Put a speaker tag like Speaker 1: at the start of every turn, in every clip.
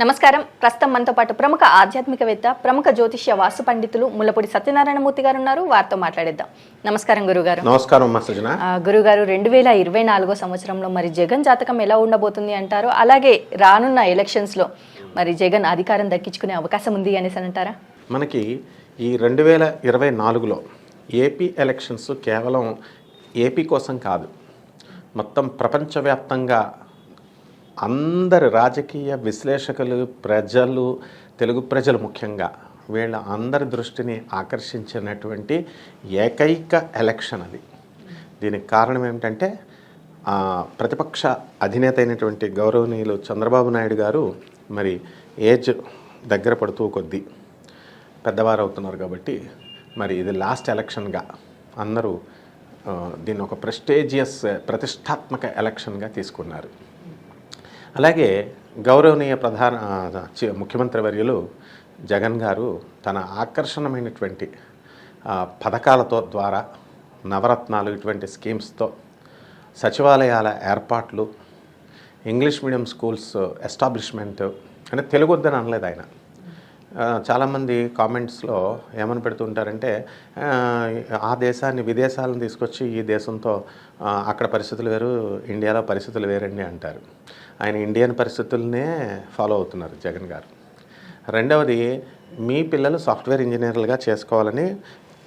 Speaker 1: నమస్కారం. ప్రస్తుతం మనతో పాటు ప్రముఖ ఆధ్యాత్మికవేత్త ప్రముఖ జ్యోతిష్య వాస్తు పండితులు ముల్లపూడి సత్యనారాయణమూర్తి గారు ఉన్నారు. వారితో మాట్లాడేద్దాం. నమస్కారం గురుగారు.
Speaker 2: నమస్కారం
Speaker 1: గురుగారు రెండు వేల ఇరవై నాలుగో సంవత్సరంలో మరి జగన్ జాతకం ఎలా ఉండబోతుంది అంటారు? అలాగే రానున్న ఎలక్షన్స్లో మరి జగన్ అధికారం దక్కించుకునే అవకాశం ఉంది అనేసి అని అంటారా?
Speaker 2: మనకి ఈ రెండు వేల ఇరవై నాలుగులో ఏపీ ఎలక్షన్స్ కేవలం ఏపీ కోసం కాదు మొత్తం ప్రపంచవ్యాప్తంగా అందరి రాజకీయ విశ్లేషకులు ప్రజలు తెలుగు ప్రజలు ముఖ్యంగా వీళ్ళ అందరి దృష్టిని ఆకర్షించినటువంటి ఏకైక ఎలక్షన్ అది. దీనికి కారణం ఏమిటంటే ప్రతిపక్ష అధినేత అయినటువంటి గౌరవనీయులు చంద్రబాబు నాయుడు గారు మరి ఏజ్ దగ్గర పడుతూ కొద్దీ పెద్దవారు అవుతున్నారు కాబట్టి మరి ఇది లాస్ట్ ఎలక్షన్గా అందరూ దీన్ని ఒక ప్రెస్టేజియస్ ప్రతిష్టాత్మక ఎలక్షన్గా తీసుకున్నారు. అలాగే గౌరవనీయ ప్రధాన ముఖ్యమంత్రి వర్యులు జగన్ గారు తన ఆకర్షణమైనటువంటి పథకాలతో ద్వారా నవరత్నాలు ఇటువంటి స్కీమ్స్తో సచివాలయాల ఏర్పాట్లు ఇంగ్లీష్ మీడియం స్కూల్స్ ఎస్టాబ్లిష్మెంట్ అంటే తెలుగు వద్దని అనలేదు ఆయన. చాలామంది కామెంట్స్లో ఏమని పెడుతుంటారంటే ఆ, ఆ దేశాన్ని విదేశాలను తీసుకొచ్చి ఈ దేశంతో అక్కడ పరిస్థితులు వేరు ఇండియాలో పరిస్థితులు వేరండి అంటారు. ఆయన ఇండియన్ పరిస్థితులనే ఫాలో అవుతున్నారు జగన్ గారు. రెండవది మీ పిల్లలు సాఫ్ట్వేర్ ఇంజనీర్లుగా చేసుకోవాలని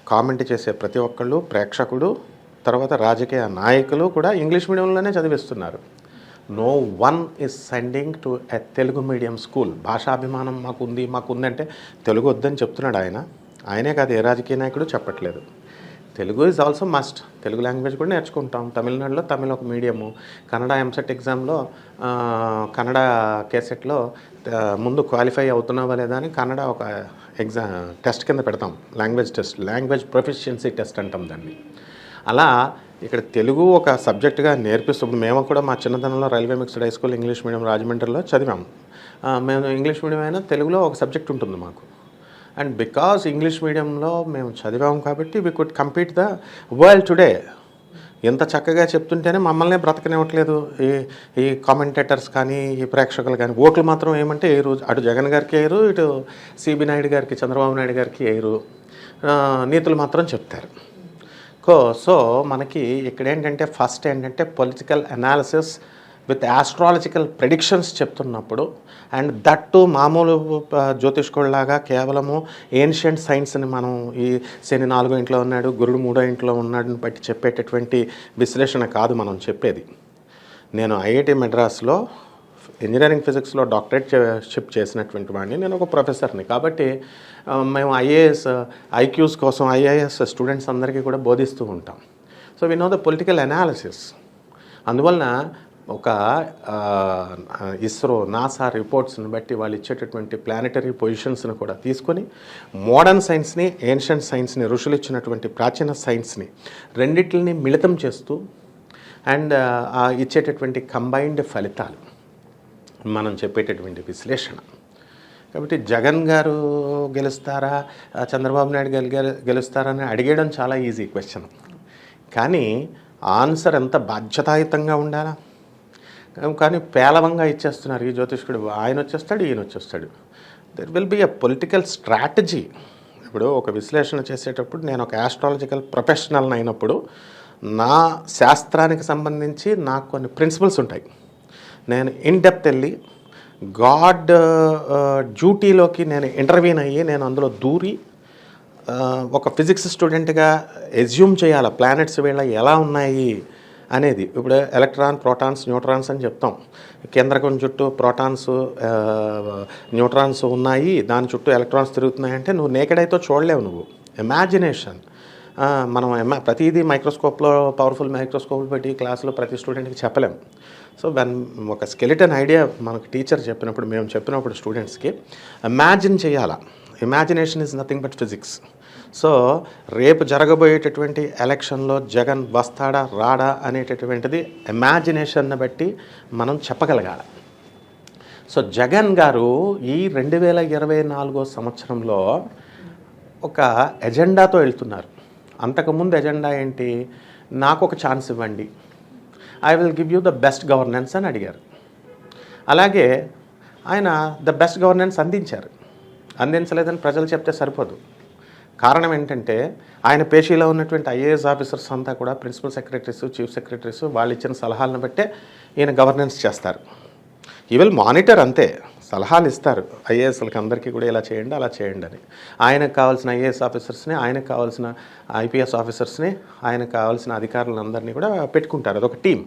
Speaker 2: కామెంట్ చేసే ప్రతి ఒక్కళ్ళు ప్రేక్షకుడు తర్వాత రాజకీయ నాయకులు కూడా ఇంగ్లీష్ మీడియంలోనే చదివిస్తున్నారు. No one is sending to a Telugu medium school భాషాభిమానం మాకు ఉంది మాకు ఉందంటే తెలుగు వద్దని చెప్తున్నాడు ఆయన. ఆయనే కాదు ఏ రాజకీయ నాయకుడు చెప్పట్లేదు. Telugu is also must Telugu language కూడా నేర్చుకుంటాం. తమిళనాడులో తమిళ ఒక మీడియము కన్నడ ఎంసెట్ ఎగ్జామ్లో కన్నడ కేసెట్లో ముందు క్వాలిఫై అవుతున్నావా లేదా అని కన్నడ ఒక ఎగ్జామ్ టెస్ట్ కింద పెడతాం. Language test language proficiency test అంటాం దాన్ని. అలా ఇక్కడ తెలుగు ఒక సబ్జెక్టుగా నేర్పిస్తుంది. మేము కూడా మా చిన్నతనంలో railway mixed high school English medium రాజమండ్రిలో చదివాము మేము ఇంగ్లీష్ మీడియం అయినా తెలుగులో ఒక సబ్జెక్ట్ ఉంటుంది మాకు. అండ్ బికాస్ ఇంగ్లీష్ మీడియంలో మేము చదివాం కాబట్టి we could compete the world today ఎంత చక్కగా చెప్తుంటేనే మమ్మల్నే బ్రతకనివ్వట్లేదు. ఈ ఈ కామెంటేటర్స్ కానీ ఈ ప్రేక్షకులు కానీ ఓట్లు మాత్రం ఏమంటే వేయరు అటు జగన్ గారికి వేయరు ఇటు సిబి నాయుడు గారికి చంద్రబాబు నాయుడు గారికి వేయరు నీతులు మాత్రం చెప్తారు. కో సో మనకి ఇక్కడ ఏంటంటే ఫస్ట్ ఏంటంటే political analysis with astrological predictions చెప్తున్నప్పుడు అండ్ దట్ టు మామూలు జ్యోతిష్కుడిలాగా కేవలము ఏన్షియంట్ సైన్స్ని మనం ఈ శని నాలుగో ఇంట్లో ఉన్నాడు గురుడు మూడో ఇంట్లో ఉన్నాడని బట్టి చెప్పేటటువంటి విశ్లేషణ కాదు మనం చెప్పేది. నేను ఐఐటి మెడ్రాస్లో ఇంజనీరింగ్ ఫిజిక్స్లో డాక్టరేట్ షిప్ చేసినటువంటి వాడిని నేను ఒక ప్రొఫెసర్ని కాబట్టి మేము ఐఏఎస్ ఐక్యూస్ కోసం ఐఏఎస్ స్టూడెంట్స్ అందరికీ కూడా బోధిస్తూ ఉంటాం. So we know the political analysis అందువలన ఒక ఇస్రో నాసా రిపోర్ట్స్ని బట్టి వాళ్ళు ఇచ్చేటటువంటి ప్లానెటరీ పొజిషన్స్ని కూడా తీసుకొని మోడర్న్ సైన్స్ని ఏన్షియంట్ సైన్స్ని ఋషులు ఇచ్చినటువంటి ప్రాచీన సైన్స్ని రెండిట్లని మిళితం చేస్తూ అండ్ ఆ ఇచ్చేటటువంటి కంబైన్డ్ ఫలితాలు మనం చెప్పేటటువంటి విశ్లేషణ. కాబట్టి జగన్ గారు గెలుస్తారా చంద్రబాబు నాయుడు గెలు- గెలుస్తారా అని అడిగేయడం చాలా ఈజీ క్వశ్చన్ కానీ ఆన్సర్ ఎంత బాధ్యతాయుతంగా ఉండాలా? కానీ పేలవంగా ఇచ్చేస్తున్నారు ఈ జ్యోతిష్కుడు. ఆయన వచ్చేస్తాడు ఈయన వచ్చేస్తాడు. There will be a political strategy ఇప్పుడు ఒక విశ్లేషణ చేసేటప్పుడు నేను ఒక ఆస్ట్రాలజికల్ ప్రొఫెషనల్ అయినప్పుడు నా శాస్త్రానికి సంబంధించి నాకు కొన్ని ప్రిన్సిపల్స్ ఉంటాయి. నేను ఇన్ డెప్త్ వెళ్ళి గాడ్ uh, డ్యూటీలోకి నేను ఇంటర్వ్యూన్ అయ్యి నేను అందులో దూరి uh, ఒక ఫిజిక్స్ స్టూడెంట్గా ఎజ్యూమ్ చేయాలి? ప్లానెట్స్ వీళ్ళ ఎలా ఉన్నాయి? అనేది. ఇప్పుడు ఎలక్ట్రాన్ ప్రోటాన్స్ న్యూట్రాన్స్ అని చెప్తాం. కేంద్రకం చుట్టూ ప్రోటాన్స్ న్యూట్రాన్స్ ఉన్నాయి. దాని చుట్టూ ఎలక్ట్రాన్స్ తిరుగుతున్నాయి అంటే నువ్వు నేకడైతే చూడలేవు నువ్వు. ఇమాజినేషన్ మనం ప్రతిదీ మైక్రోస్కోప్లో పవర్ఫుల్ మైక్రోస్కోప్లు పెట్టి క్లాస్లో ప్రతి స్టూడెంట్కి చెప్పలేం. సో వెన్ ఒక స్కెలిటన్ ఐడియా మనకు టీచర్ చెప్పినప్పుడు మేము చెప్పినప్పుడు స్టూడెంట్స్కి ఇమాజిన్ చేయాలా? Imagination is nothing but physics so రేపు జరగబోయేటటువంటి ఎలక్షన్లో జగన్ వస్తాడా రాడా అనేటటువంటిది ఇమాజినేషన్ను బట్టి మనం చెప్పగలగాలి. సో జగన్ గారు ఈ రెండు వేల ఇరవై నాలుగో సంవత్సరంలో ఒక ఎజెండాతో వెళ్తున్నారు. అంతకుముందు ఎజెండా ఏంటి? నాకు ఒక ఛాన్స్ ఇవ్వండి. I will give you the best governance అని అడిగారు. అలాగే ఆయన ద బెస్ట్ గవర్నెన్స్ అందించారు. అందించలేదని ప్రజలు చెప్తే సరిపోదు. కారణం ఏంటంటే ఆయన పేషీలో ఉన్నటువంటి ఐఏఎస్ ఆఫీసర్స్ అంతా కూడా ప్రిన్సిపల్ సెక్రటరీస్ చీఫ్ సెక్రటరీస్ వాళ్ళు ఇచ్చిన సలహాలను బట్టే ఈయన గవర్నెన్స్ చేస్తారు. ఈ విల్ మానిటర్ అంతే. సలహాలు ఇస్తారు. ఐఏఎస్లకి అందరికీ కూడా ఇలా చేయండి అలా చేయండి అని. ఆయనకు కావాల్సిన ఐఏఎస్ ఆఫీసర్స్ని ఆయనకు కావాల్సిన ఐపీఎస్ ఆఫీసర్స్ని ఆయనకు కావాల్సిన అధికారులందరినీ కూడా పెట్టుకుంటారు. అదొక టీం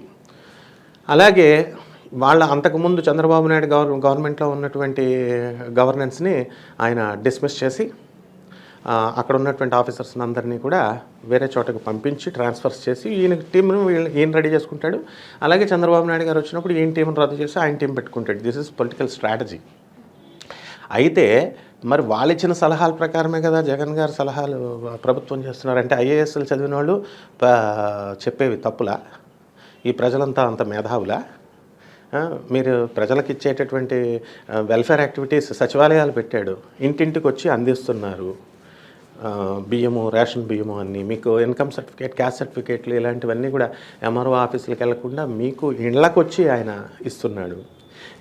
Speaker 2: అలాగే వాళ్ళ అంతకుముందు చంద్రబాబు నాయుడు గవర్ గవర్నమెంట్లో ఉన్నటువంటి గవర్నెన్స్ని ఆయన డిస్మిస్ చేసి అక్కడ ఉన్నటువంటి ఆఫీసర్స్ అందరినీ కూడా వేరే చోటకు పంపించి ట్రాన్స్ఫర్స్ చేసి ఈయన టీంను ఈయన రెడీ చేసుకుంటాడు. అలాగే చంద్రబాబు నాయుడు గారు వచ్చినప్పుడు ఈయన టీంను రద్దు చేసి ఆయన టీం పెట్టుకుంటాడు. దిస్ ఇస్ పొలిటికల్ స్ట్రాటజీ అయితే మరి వాళ్ళు ఇచ్చిన సలహాల ప్రకారమే కదా జగన్ గారు సలహాలు ప్రభుత్వం చేస్తున్నారంటే ఐఏఎస్లు చదివిన వాళ్ళు చెప్పేవి తప్పులా? ఈ ప్రజలంతా అంత మేధావులా? మీరు ప్రజలకు ఇచ్చేటటువంటి వెల్ఫేర్ యాక్టివిటీస్ సచివాలయాలు పెట్టాడు. ఇంటింటికి వచ్చి అందిస్తున్నారు. బియ్యము రేషన్ బియ్యము అన్నీ. మీకు ఇన్కమ్ సర్టిఫికేట్ క్యాస్ట్ సర్టిఫికేట్లు ఇలాంటివన్నీ కూడా ఎంఆర్ఓ ఆఫీసులకు వెళ్ళకుండా మీకు ఇళ్ళకు వచ్చి ఆయన ఇస్తున్నాడు.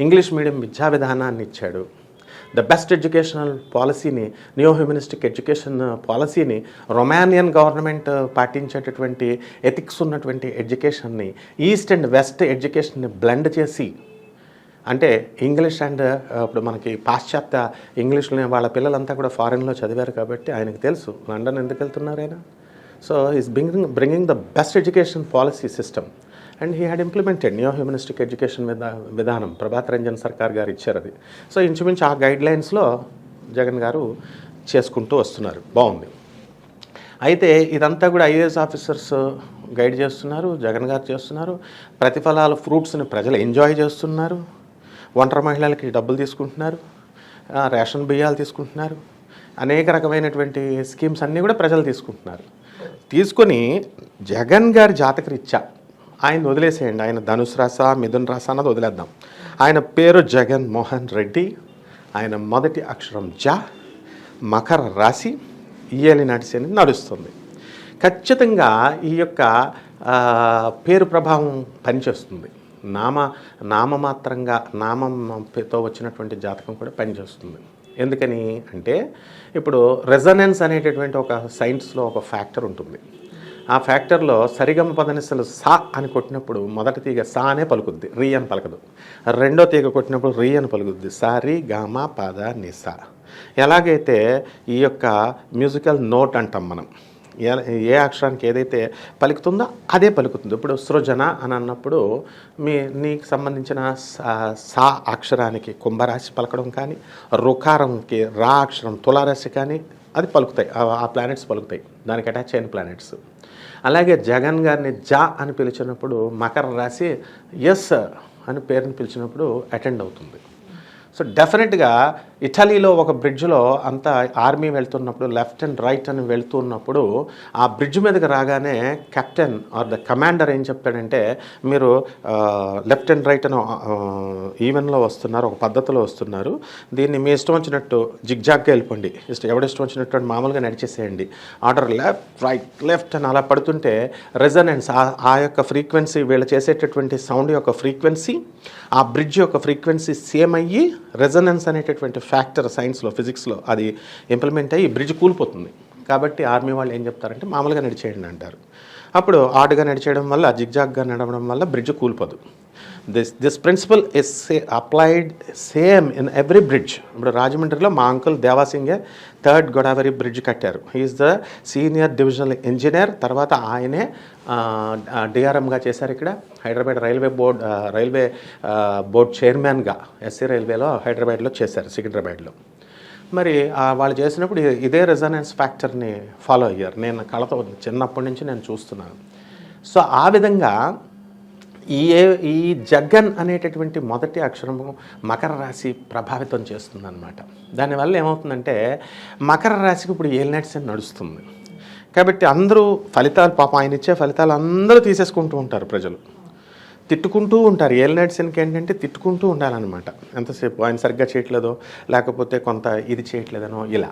Speaker 2: ఇంగ్లీష్ మీడియం విద్యా విధానాన్ని ఇచ్చాడు. ద బెస్ట్ ఎడ్యుకేషనల్ పాలసీని నియో హ్యూమనిస్టిక్ ఎడ్యుకేషన్ పాలసీని రొమానియన్ గవర్నమెంట్ పాటించేటటువంటి ఎథిక్స్ ఉన్నటువంటి ఎడ్యుకేషన్ని ఈస్ట్ అండ్ వెస్ట్ ఎడ్యుకేషన్ని బ్లెండ్ చేసి అంటే ఇంగ్లీష్ అండ్ ఇప్పుడు మనకి పాశ్చాత్య ఇంగ్లీష్లోనే వాళ్ళ పిల్లలంతా కూడా ఫారెన్లో చదివారు కాబట్టి ఆయనకు తెలుసు. లండన్ ఎందుకు వెళ్తున్నారు ఆయన? So is bringing bringing the best education policy system and he had implemented new humanistic education విధా విధానం. ప్రభాత్ రంజన్ సర్కార్ గారు ఇచ్చారు అది. సో ఇంచుమించు ఆ గైడ్ లైన్స్లో జగన్ గారు చేసుకుంటూ వస్తున్నారు. బాగుంది. అయితే ఇదంతా కూడా ఐఏఎస్ ఆఫీసర్స్ గైడ్ చేస్తున్నారు జగన్ గారు చేస్తున్నారు. ప్రతిఫలాల ఫ్రూట్స్ని ప్రజలు ఎంజాయ్ చేస్తున్నారు. ఒంటరి మహిళలకి డబ్బులు తీసుకుంటున్నారు రేషన్ బియ్యాలు తీసుకుంటున్నారు అనేక రకమైనటువంటి స్కీమ్స్ అన్నీ కూడా ప్రజలు తీసుకుంటున్నారు. తీసుకొని జగన్ గారి జాతకరీత్యా ఆయన వదిలేసేయండి. ఆయన ధనుసు రాస మిథున్ రాస అన్నది వదిలేద్దాం. ఆయన పేరు జగన్ మోహన్ రెడ్డి ఆయన మొదటి అక్షరం జ మకర రాశి ఇయ్యలి నడిసి అని నడుస్తుంది. ఖచ్చితంగా ఈ యొక్క పేరు ప్రభావం పనిచేస్తుంది. నామ నామమాత్రంగా నామంతో వచ్చినటువంటి జాతకం కూడా పనిచేస్తుంది. ఎందుకని అంటే ఇప్పుడు రెజనెన్స్ అనేటటువంటి ఒక సైన్స్లో ఒక ఫ్యాక్టర్ ఉంటుంది. ఆ ఫ్యాక్టర్లో సరిగమ పదనిసలు సా అని కొట్టినప్పుడు మొదటి తీగ సా అనే పలుకుద్ది రీ అని పలకదు. రెండో తీగ కొట్టినప్పుడు రీ అని పలుకుద్ది సారి గామ పద నిసా. ఎలాగైతే ఈ యొక్క మ్యూజికల్ నోట్ అంటాం మనం ఏ- అక్షరానికి ఏదైతే పలుకుతుందో అదే పలుకుతుంది. ఇప్పుడు సృజన అని అన్నప్పుడు మీ నీకు సంబంధించిన సా- అక్షరానికి కుంభరాశి పలకడం కానీ రుకారంకి రా అక్షరం తులారాశి కానీ అది పలుకుతాయి. ఆ- ఆ ప్లానెట్స్ పలుకుతాయి. దానికి అటాచ్ అయిన ప్లానెట్స్ అలాగే జగన్ గారిని జా అని పిలిచినప్పుడు మకర రాశి ఎస్ అని పేరుని పిలిచినప్పుడు అటెండ్ అవుతుంది. సో డెఫినెట్గా ఇటలీలో ఒక బ్రిడ్జ్లో అంతా ఆర్మీ వెళ్తున్నప్పుడు లెఫ్ట్ అండ్ రైట్ అని వెళ్తున్నప్పుడు ఆ బ్రిడ్జ్ మీదకి రాగానే కెప్టెన్ ఆర్ ద కమాండర్ ఏం చెప్పాడంటే మీరు లెఫ్ట్ అండ్ రైట్ అని ఈవెన్లో వస్తున్నారు ఒక పద్ధతిలో వస్తున్నారు. దీన్ని మీ ఇష్టం వచ్చినట్టు జిగ్జాగ్గా వెళ్ళిపోండి. ఇష్టం ఎవడ ఇష్టం వచ్చినట్టు మామూలుగా నడిచేసేయండి. ఆర్డర్ లెఫ్ట్ రైట్ లెఫ్ట్ అని అలా పడుతుంటే రెజనెన్స్ ఆ యొక్క ఫ్రీక్వెన్సీ వీళ్ళు చేసేటటువంటి సౌండ్ యొక్క ఫ్రీక్వెన్సీ ఆ బ్రిడ్జ్ యొక్క ఫ్రీక్వెన్సీ సేమ్ అయ్యి రెజనెన్స్ అనేటటువంటి ఫ్యాక్టర్ సైన్స్లో ఫిజిక్స్లో అది ఇంప్లిమెంట్ అయ్యి బ్రిడ్జ్ కూలిపోతుంది. కాబట్టి ఆర్మీ వాళ్ళు ఏం చెప్తారంటే మామూలుగా నడిచేయండి అంటారు. అప్పుడు ఆడుగా నడిచేయడం వల్ల జిగ్జాగ్గా నడవడం వల్ల bridge కూలిపోదు. This this principle is applied same in every bridge. ఇప్పుడు రాజమండ్రిలో మా uncle Devasinghe third Godavari bridge కట్టారు. He is the senior divisional engineer. తర్వాత ఆయనే డిఆర్ఎంగా చేశారు ఇక్కడ. Hyderabad railway board railway board చైర్మన్గా ఎస్సీ రైల్వేలో హైదరాబాద్లో చేశారు సికింద్రాబాద్లో. మరి వాళ్ళు చేసినప్పుడు ఇదే రెజనెన్స్ ఫ్యాక్టర్ని ఫాలో అయ్యారు. నేను కళతో చిన్నప్పటి నుంచి నేను చూస్తున్నాను. సో ఆ విధంగా ఈ ఏ- ఈ జగన్ అనేటటువంటి మొదటి అక్షరము మకర రాశి ప్రభావితం చేస్తుందన్నమాట. దానివల్ల ఏమవుతుందంటే మకర రాశికి ఇప్పుడు ఏలినట్స్ అని నడుస్తుంది? కాబట్టి అందరూ ఫలితాలు పాప ఆయన ఇచ్చే ఫలితాలు అందరూ తీసేసుకుంటూ ఉంటారు ప్రజలు. తిట్టుకుంటూ ఉంటారు. ఏల్ శనికి ఏంటంటే తిట్టుకుంటూ ఉండాలన్నమాట. ఎంతసేపు ఆయన సరిగ్గా చేయట్లేదో లేకపోతే కొంత ఇది చేయట్లేదనో ఇలా.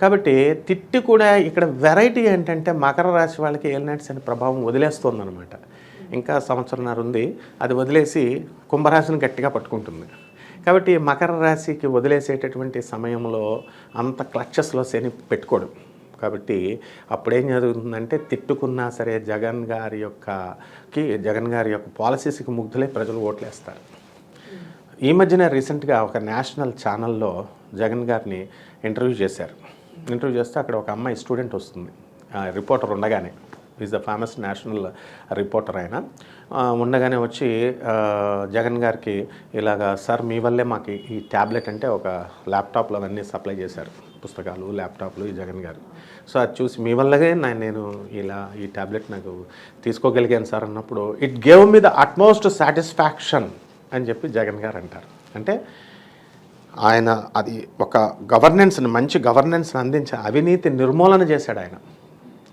Speaker 2: కాబట్టి తిట్టి కూడా ఇక్కడ వెరైటీ ఏంటంటే మకర రాశి వాళ్ళకి ఏల్ శని ప్రభావం వదిలేస్తుందన్నమాట. ఇంకా సంవత్సరంన్నర ఉంది. అది వదిలేసి కుంభరాశిని గట్టిగా పట్టుకుంటుంది. కాబట్టి మకర రాశికి వదిలేసేటటువంటి సమయంలో అంత క్లచ్చెస్లో శని పెట్టుకోడు. కాబట్టి అప్పుడేం జరుగుతుందంటే తిట్టుకున్నా సరే జగన్ గారి యొక్కకి జగన్ గారి యొక్క పాలసీస్కి ముగ్ధులై ప్రజలు ఓట్లేస్తారు. ఈ మధ్యన రీసెంట్గా ఒక నేషనల్ ఛానల్లో జగన్ గారిని ఇంటర్వ్యూ చేశారు. ఇంటర్వ్యూ చేస్తే అక్కడ ఒక అమ్మాయి స్టూడెంట్ వస్తుంది. రిపోర్టర్ ఉండగానే. Is the famous national reporter ఆయన. ఉండగానే వచ్చి జగన్ గారికి ఇలాగా సార్ మీ వల్లే మాకు ఈ ట్యాబ్లెట్ అంటే ఒక ల్యాప్టాప్లు అవన్నీ సప్లై చేశారు. పుస్తకాలు ల్యాప్టాప్లు ఈ జగన్ గారు. సో అది చూసి మీ వల్లగే నేను ఇలా ఈ ట్యాబ్లెట్ నాకు తీసుకోగలిగాను సార్ అన్నప్పుడు it gave me the utmost satisfaction అని చెప్పి జగన్ గారు అంటారు. అంటే ఆయన అది ఒక గవర్నెన్స్ని మంచి గవర్నెన్స్ని అందించి అవినీతి నిర్మూలన చేశాడు ఆయన.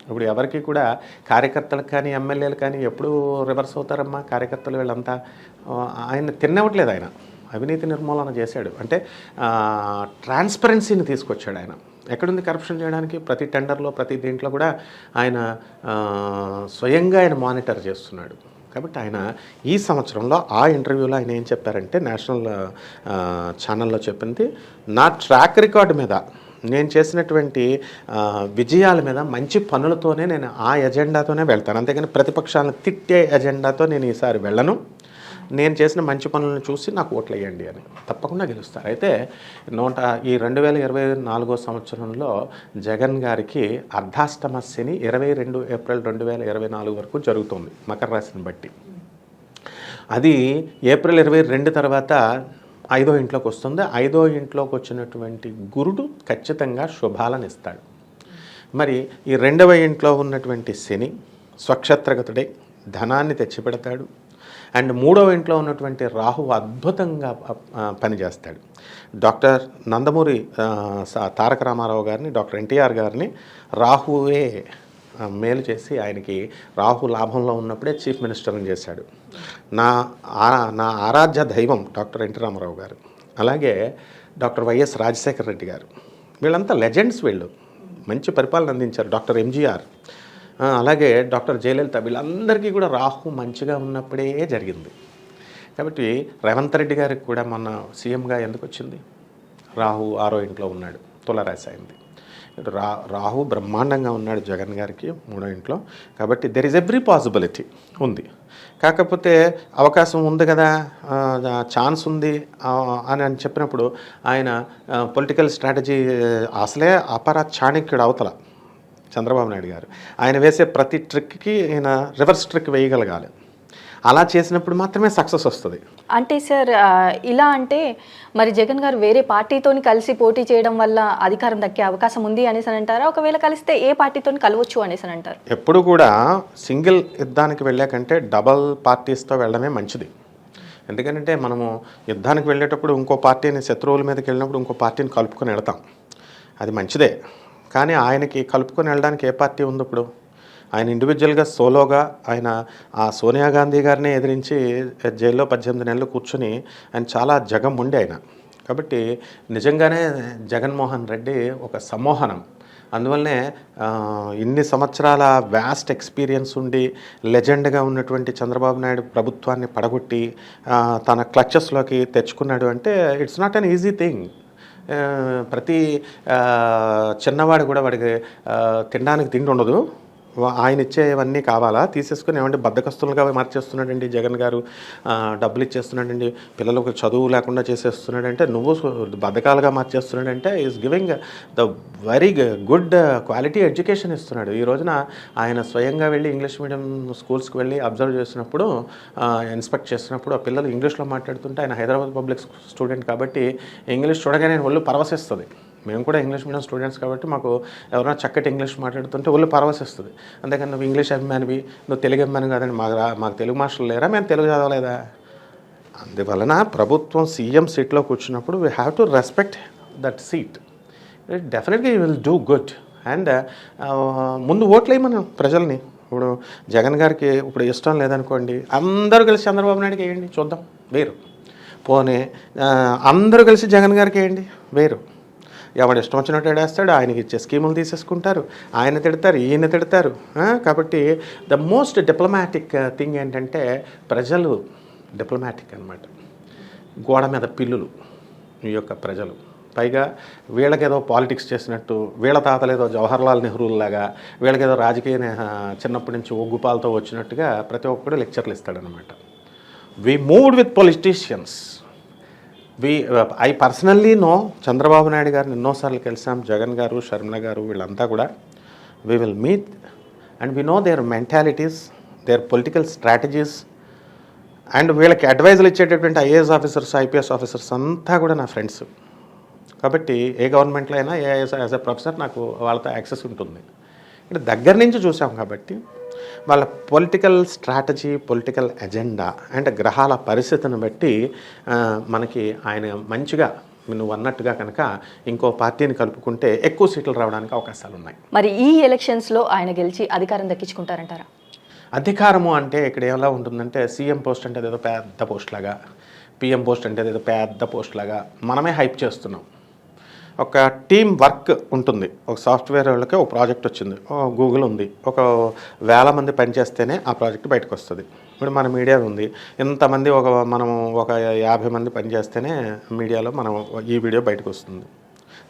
Speaker 2: ఇప్పుడు ఎవరికి కూడా కార్యకర్తలకు కానీ ఎమ్మెల్యేలు కానీ ఎప్పుడు రివర్స్ అవుతారమ్మా? కార్యకర్తలు వీళ్ళంతా ఆయన తిన్నవట్లేదు ఆయన. అవినీతి నిర్మూలన చేశాడు. అంటే ట్రాన్స్పరెన్సీని తీసుకొచ్చాడు ఆయన. ఎక్కడుంది కరప్షన్ చేయడానికి? ప్రతి టెండర్లో ప్రతి దీంట్లో కూడా ఆయన స్వయంగా ఆయన మానిటర్ చేస్తున్నాడు. కాబట్టి ఆయన ఈ సంవత్సరంలో ఆ ఇంటర్వ్యూలో ఆయన ఏం చెప్పారంటే నేషనల్ ఛానల్లో చెప్పింది నా ట్రాక్ రికార్డు మీద నేను చేసినటువంటి విజయాల మీద మంచి పనులతోనే నేను ఆ ఎజెండాతోనే వెళ్తాను. అంతేగాని ప్రతిపక్షాలను తిట్టే ఎజెండాతో నేను ఈసారి వెళ్ళను. నేను చేసిన మంచి పనులను చూసి నాకు ఓట్లు వేయండి అని తప్పకుండా గెలుస్తారు. అయితే నూట ఈ రెండు వేల ఇరవై నాలుగో సంవత్సరంలో జగన్ గారికి అర్ధాష్టమ శని ఇరవై రెండు ఏప్రిల్ రెండు వేల ఇరవై నాలుగు వరకు జరుగుతుంది మకర రాశిని బట్టి. అది ఏప్రిల్ ఇరవై రెండు తర్వాత ఐదో ఇంట్లోకి వస్తుంది. ఐదో ఇంట్లోకి వచ్చినటువంటి గురుడు ఖచ్చితంగా శుభాలను ఇస్తాడు. మరి ఈ రెండవ ఇంట్లో ఉన్నటువంటి శని స్వక్షత్రగతుడే ధనాన్ని తెచ్చిపెడతాడు. అండ్ మూడవ ఇంట్లో ఉన్నటువంటి రాహు అద్భుతంగా పనిచేస్తాడు. డాక్టర్ నందమూరి తారక రామారావు గారిని డాక్టర్ ఎన్టీఆర్ గారిని రాహువే మేలు చేసి ఆయనకి రాహు లాభంలో ఉన్నప్పుడే చీఫ్ మినిస్టర్ని చేశాడు. నా నా ఆరాధ్య దైవం డాక్టర్ ఎన్టీ రామారావు గారు అలాగే డాక్టర్ వైఎస్ రాజశేఖర రెడ్డి గారు వీళ్ళంతా లెజెండ్స్ వీళ్ళు మంచి పరిపాలన అందించారు డాక్టర్ ఎంజీఆర్ అలాగే డాక్టర్ జయలలిత వీళ్ళందరికీ కూడా రాహు మంచిగా ఉన్నప్పుడే జరిగింది. కాబట్టి రేవంత్ రెడ్డి గారికి కూడా మొన్న సీఎంగా ఎందుకు వచ్చింది? రాహు ఆరో ఇంట్లో ఉన్నాడు తులరాశి అయింది. రా రాహు బ్రహ్మాండంగా ఉన్నాడు జగన్ గారికి మూడో ఇంట్లో. కాబట్టి దెర్ ఇస్ ఎవ్రీ పాసిబిలిటీ ఉంది. కాకపోతే అవకాశం ఉంది కదా ఛాన్స్ ఉంది అని అని చెప్పినప్పుడు ఆయన పొలిటికల్ స్ట్రాటజీ అసలే అపర చాణక్యుడు అవతల చంద్రబాబు నాయుడు గారు. ఆయన వేసే ప్రతి ట్రిక్కి ఈయన రివర్స్ ట్రిక్ వేయగలగాలి. అలా చేసినప్పుడు మాత్రమే సక్సెస్ వస్తుంది.
Speaker 1: అంటే సార్ ఇలా అంటే మరి జగన్ గారు వేరే పార్టీతోని కలిసి పోటీ చేయడం వల్ల అధికారం దక్కే అవకాశం ఉంది అనేసి అని అంటారా? ఒకవేళ కలిస్తే ఏ పార్టీతోని కలవచ్చు అనేసి అని అంటారు?
Speaker 2: ఎప్పుడు కూడా సింగిల్ యుద్ధానికి వెళ్ళాకంటే డబల్ పార్టీస్తో వెళ్ళడమే మంచిది. ఎందుకంటే మనము యుద్ధానికి వెళ్ళేటప్పుడు ఇంకో పార్టీని శత్రువుల మీదకి వెళ్ళినప్పుడు ఇంకో పార్టీని కలుపుకొని వెళతాం. అది మంచిదే. కానీ ఆయనకి కలుపుకొని వెళ్ళడానికి ఏ పార్టీ ఉంది ఇప్పుడు? ఆయన ఇండివిజువల్గా సోలోగా ఆయన ఆ సోనియా గాంధీ గారిని ఎదిరించి జైల్లో పద్దెనిమిది నెలలు కూర్చుని ఆయన చాలా జగం ఉండే ఆయన. కాబట్టి నిజంగానే జగన్మోహన్ రెడ్డి ఒక సమ్మోహనం. అందువల్లనే ఇన్ని సంవత్సరాల వ్యాస్ట్ ఎక్స్పీరియన్స్ ఉండి లెజెండ్గా ఉన్నటువంటి చంద్రబాబు నాయుడు ప్రభుత్వాన్ని పడగొట్టి తన క్లచెస్లోకి తెచ్చుకున్నాడు అంటే it's not an easy thing ప్రతి చిన్నవాడు కూడా వాడికి తినడానికి తిండి ఉండదు. ఆయన ఇచ్చేవన్నీ కావాలా? తీసేసుకుని ఏమంటే బద్దకస్తులుగా మార్చేస్తున్నాడండి జగన్ గారు. డబ్బులు ఇచ్చేస్తున్నాడండి. పిల్లలకు చదువు లేకుండా చేసేస్తున్నాడంటే నువ్వు బద్దకాలుగా మార్చేస్తున్నాడంటే is giving the very good quality education ఇస్తున్నాడు. ఈ రోజున ఆయన స్వయంగా వెళ్ళి ఇంగ్లీష్ మీడియం స్కూల్స్కి వెళ్ళి అబ్జర్వ్ చేసినప్పుడు ఇన్స్పెక్ట్ చేసినప్పుడు ఆ పిల్లలు ఇంగ్లీష్లో మాట్లాడుతుంటే ఆయన హైదరాబాద్ పబ్లిక్ స్టూడెంట్ కాబట్టి ఇంగ్లీష్ చూడగానే ఒళ్ళు పరవశిస్తుంది. మేము కూడా ఇంగ్లీష్ మీడియం స్టూడెంట్స్ కాబట్టి మాకు ఎవరైనా చక్కటి ఇంగ్లీష్ మాట్లాడుతుంటే ఒళ్ళు పరవశిస్తుంది. అంతేకాని నువ్వు ఇంగ్లీష్ అభిమానివి నువ్వు తెలుగు అభిమాని కాదండి మాకు రా- మాకు తెలుగు మాస్టర్లు లేరా మేము తెలుగు చదవలేదా? అందువలన ప్రభుత్వం సీఎం సీట్లో కూర్చున్నప్పుడు we have to respect that seat డెఫినెట్గా you will do good and ముందు ఓట్లే మనం ప్రజల్ని. ఇప్పుడు జగన్ గారికి ఇప్పుడు ఇష్టం లేదనుకోండి అందరూ కలిసి చంద్రబాబు నాయుడుకి వేయండి చూద్దాం. వేరు. పోనీ అందరూ కలిసి జగన్ గారికి వేయండి వేరు. ఎవడు ఇష్టం వచ్చినట్టు వేస్తాడు ఆయనకి ఇచ్చే స్కీములు తీసేసుకుంటారు. ఆయన తిడతారు ఈయన తిడతారు. కాబట్టి ద మోస్ట్ డిప్లొమాటిక్ థింగ్ ఏంటంటే ప్రజలు డిప్లొమాటిక్ అనమాట గోడ మీద పిల్లులు ఈ యొక్క ప్రజలు. పైగా వీళ్ళకేదో పాలిటిక్స్ చేసినట్టు వీళ్ళ తాతలేదో జవహర్లాల్ నెహ్రూలాగా వీళ్ళకేదో రాజకీయ చిన్నప్పటి నుంచి ఒగ్గుపాలతో వచ్చినట్టుగా ప్రతి ఒక్కడు లెక్చర్లు ఇస్తాడనమాట we moved with politicians we I personally know. Chandrababu Naidu గారిని ఎన్నోసార్లు కలిసాం జగన్ గారు షర్మిల గారు వీళ్ళంతా కూడా. We will meet and we know their mentalities their political strategies. And వీళ్ళకి అడ్వైజులు ఇచ్చేటటువంటి ఐఏఎస్ ఆఫీసర్స్ ఐపీఎస్ ఆఫీసర్స్ అంతా కూడా నా ఫ్రెండ్స్. కాబట్టి ఏ గవర్నమెంట్లో అయినా ఏ యాజ్ ఎ ప్రొఫెసర్ నాకు వాళ్ళతో యాక్సెస్ ఉంటుంది. ఇక్కడ దగ్గర నుంచి చూసాం కాబట్టి వాళ్ళ political strategy political agenda and గ్రహాల పరిస్థితిని బట్టి మనకి ఆయన మంచిగా నువ్వు అన్నట్టుగా కనుక ఇంకో పార్టీని కలుపుకుంటే ఎక్కువ సీట్లు రావడానికి అవకాశాలు ఉన్నాయి.
Speaker 1: మరి ఈ ఎలక్షన్స్లో ఆయన గెలిచి అధికారం దక్కించుకుంటారంటారా?
Speaker 2: అధికారము అంటే ఇక్కడ ఎలా ఉంటుందంటే సీఎం పోస్ట్ అంటే ఏదో పెద్ద పోస్ట్ లాగా పిఎం పోస్ట్ అంటే ఏదో పెద్ద పోస్ట్ లాగా మనమే హైప్ చేస్తున్నాం. ఒక టీం వర్క్ ఉంటుంది. ఒక సాఫ్ట్వేర్ వాళ్ళకి ఒక ప్రాజెక్ట్ వచ్చింది. ఓ గూగుల్ ఉంది. ఒక వేల మంది పనిచేస్తేనే ఆ ప్రాజెక్ట్ బయటకు వస్తుంది ఇప్పుడు మన మీడియా ఉంది. ఇంతమంది ఒక మనం ఒక యాభై మంది పనిచేస్తేనే మీడియాలో మనం ఈ వీడియో బయటకు వస్తుంది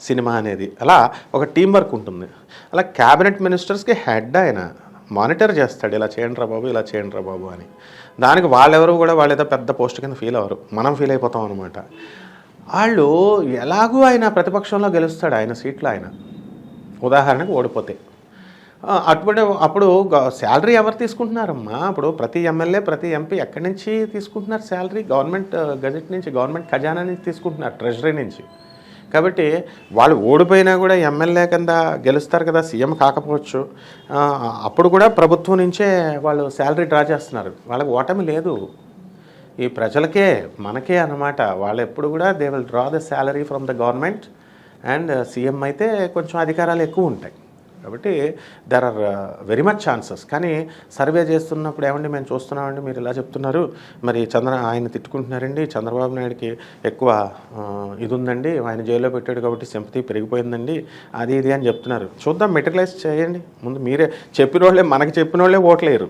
Speaker 2: సినిమా అనేది. అలా ఒక టీం వర్క్ ఉంటుంది. అలా క్యాబినెట్ మినిస్టర్స్కి హెడ్ ఆయన మానిటర్ చేస్తాడు. ఇలా చేయండి రా బాబు ఇలా చేయండి రా బాబు అని. దానికి వాళ్ళెవరు కూడా వాళ్ళు ఏదో పెద్ద పోస్ట్ కింద ఫీల్ అవ్వరు. మనం ఫీల్ అయిపోతాం అనమాట వాళ్ళు ఎలాగూ ఆయన ప్రతిపక్షంలో గెలుస్తాడు ఆయన సీట్లు ఆయన. ఉదాహరణకు ఓడిపోతే. అటువంటి అప్పుడు శాలరీ ఎవరు తీసుకుంటున్నారమ్మా? అప్పుడు ప్రతి ఎమ్మెల్యే ప్రతి ఎంపీ ఎక్కడి నుంచి తీసుకుంటున్నారు శాలరీ? గవర్నమెంట్ గజెట్ నుంచి గవర్నమెంట్ ఖజానా నుంచి తీసుకుంటున్నారు ట్రెజరీ నుంచి. కాబట్టి వాళ్ళు ఓడిపోయినా కూడా ఎమ్మెల్యే కింద గెలుస్తారు కదా సీఎం కాకపోవచ్చు. అప్పుడు కూడా ప్రభుత్వం నుంచే వాళ్ళు శాలరీ డ్రా చేస్తున్నారు. వాళ్ళకి ఓటమి లేదు. ఈ ప్రజలకే మనకే అన్నమాట. వాళ్ళు ఎప్పుడు కూడా they will draw the salary from the government and CM అయితే కొంచెం అధికారాలు ఎక్కువ ఉంటాయి. కాబట్టి there are very much chances కానీ సర్వే చేస్తున్నప్పుడు ఏమండి మేము చూస్తున్నామండి మీరు ఇలా చెప్తున్నారు. మరి చంద్ర ఆయన తిట్టుకుంటున్నారండి. చంద్రబాబు నాయుడికి ఎక్కువ uh, ఇది ఉందండి. ఆయన జైల్లో పెట్టాడు కాబట్టి సింపతి పెరిగిపోయిందండి. అది ఇది అని చెప్తున్నారు. చూద్దాం మెటీరియలైజ్ చేయండి. ముందు మీరే చెప్పిన వాళ్ళే మనకి చెప్పిన వాళ్ళే ఓట్లేరు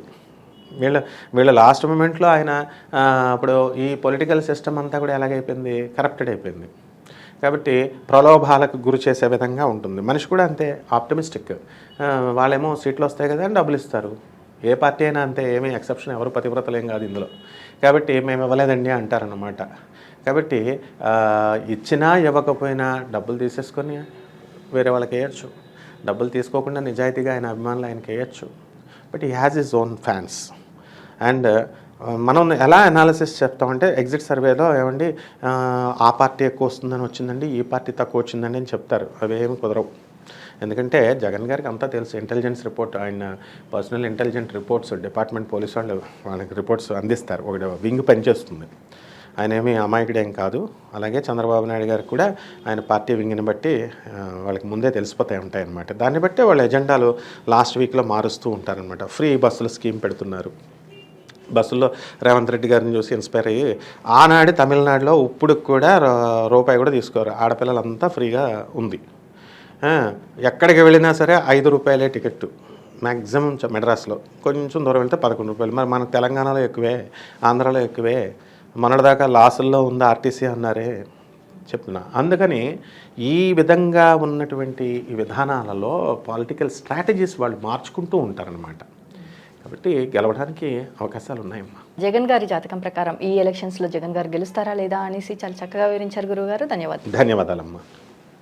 Speaker 2: వీళ్ళ వీళ్ళ లాస్ట్ మూమెంట్లో ఆయన ఇప్పుడు అప్పుడు ఈ పొలిటికల్ సిస్టమ్ అంతా కూడా ఎలాగైపోయింది కరప్టెడ్ అయిపోయింది. కాబట్టి ప్రలోభాలకు గురి చేసే విధంగా ఉంటుంది. మనిషి కూడా అంతే ఆప్టమిస్టిక్ వాళ్ళేమో సీట్లు వస్తాయి కదా అని డబ్బులు ఇస్తారు. ఏ పార్టీ అయినా అంతే ఏమీ ఎక్సెప్షన్ ఎవరు పతివ్రతలేం కాదు ఇందులో. కాబట్టి మేము ఇవ్వలేదండి అంటారన్నమాట. కాబట్టి ఇచ్చినా ఇవ్వకపోయినా డబ్బులు తీసేసుకొని వేరే వాళ్ళకి వేయచ్చు. డబ్బులు తీసుకోకుండా నిజాయితీగా ఆయన అభిమానులు ఆయనకి వేయచ్చు. But he has his own fans and మనం ఎలా అనాలిసిస్ చెప్తామంటే ఎగ్జిట్ సర్వేలో ఏమండి ఆ, పార్టీ ఎక్కువ వస్తుందని వచ్చిందండి ఈ పార్టీ తక్కువ వచ్చిందండి అని చెప్తారు. అవి ఏమి కుదరవు. ఎందుకంటే జగన్ గారికి అంతా తెలుసు ఇంటెలిజెన్స్ రిపోర్ట్ ఆయన personal intelligent reports department police వాళ్ళు వాళ్ళకి రిపోర్ట్స్ అందిస్తారు. ఒకటి వింగ్ పనిచేస్తుంది. ఆయన ఏమీ అమాయకుడేం కాదు. అలాగే చంద్రబాబు నాయుడు గారికి కూడా ఆయన పార్టీ వింగిని బట్టి వాళ్ళకి ముందే తెలిసిపోతాయి ఉంటాయి అన్నమాట దాన్ని బట్టి వాళ్ళ ఎజెండాలు లాస్ట్ వీక్లో మారుస్తూ ఉంటారనమాట ఫ్రీ బస్సుల స్కీమ్ పెడుతున్నారు. బస్సుల్లో రేవంత్ రెడ్డి గారిని చూసి ఇన్స్పైర్ అయ్యి ఆనాడు తమిళనాడులో ఇప్పుడు కూడా రూపాయి కూడా తీసుకోరు. ఆడపిల్లలంతా ఫ్రీగా ఉంది. ఎక్కడికి వెళ్ళినా సరే ఐదు రూపాయలే టికెట్ మ్యాక్సిమం మెడ్రాస్లో. కొంచెం దూరం వెళ్తే పదకొండు రూపాయలు. మరి మన తెలంగాణలో ఎక్కువే ఆంధ్రాలో ఎక్కువే మొన్నటిదాకా లాసుల్లో ఉంది ఆర్టీసీ అన్నారే చెప్తున్నా. అందుకని ఈ విధంగా ఉన్నటువంటి ఈ విధానాలలో పొలిటికల్ స్ట్రాటజీస్ వాళ్ళు మార్చుకుంటూ ఉంటారనమాట కాబట్టి గెలవడానికి అవకాశాలు ఉన్నాయమ్మా
Speaker 1: జగన్ గారి జాతకం ప్రకారం ఈ ఎలక్షన్స్లో జగన్ గారు గెలుస్తారా లేదా అనేసి చాలా చక్కగా వివరించారు గురుగారు ధన్యవాదాలు.
Speaker 2: ధన్యవాదాలమ్మా.